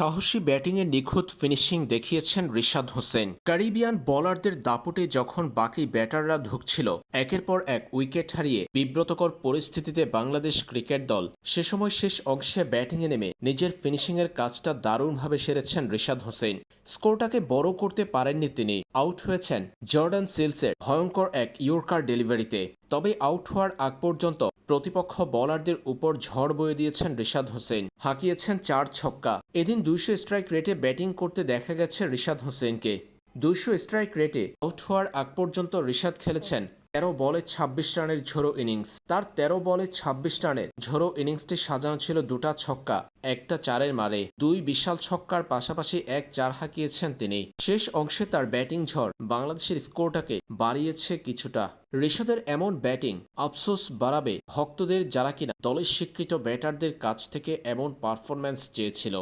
সাহসী ব্যাটিংয়ে নিখুঁত ফিনিশিং দেখিয়েছেন রিশাদ হোসেন। ক্যারিবিয়ান বোলারদের দাপটে যখন বাকি ব্যাটাররা ধুঁকছিল, একের পর এক উইকেট হারিয়ে বিব্রতকর পরিস্থিতিতে বাংলাদেশ ক্রিকেট দল সে সময় শেষ অংশে ব্যাটিংয়ে নেমে নিজের ফিনিশিংয়ের কাজটা দারুণভাবে সেরেছেন রিশাদ হোসেন। স্কোরটাকে বড় করতে পারেননি তিনি, আউট হয়েছেন জর্ডান সিলসের ভয়ঙ্কর এক ইয়র্কার ডেলিভারিতে। তবে আউট হওয়ার আগ পর্যন্ত প্রতিপক্ষ বলারদের উপর ঝড় বয়ে দিয়েছেন রিশাদ হোসেন। হাঁকিয়েছেন চার ছক্কা। এদিন দুইশো স্ট্রাইক রেটে ব্যাটিং করতে দেখা গেছে রিশাদ হোসেনকে। দুইশো স্ট্রাইক রেটে আউট হওয়ার আগ পর্যন্ত রিশাদ খেলেছেন তেরো বলে ২৬ রানের ঝোড়ো ইনিংস। তার তেরো বলে ২৬ রানের ঝোড়ো ইনিংসটি সাজানো ছিল দুটা ছক্কা, একটা চারের মারে। দুই বিশাল ছক্কার পাশাপাশি এক চার হাঁকিয়েছেন তিনি। শেষ অংশে তার ব্যাটিং ঝড় বাংলাদেশের স্কোরটাকে বাড়িয়েছে কিছুটা। ঋষদের এমন ব্যাটিং আফসোস বাড়াবে ভক্তদের যারা কিনা দলের স্বীকৃত ব্যাটারদের কাছ থেকে এমন পারফরম্যান্স চেয়েছিল।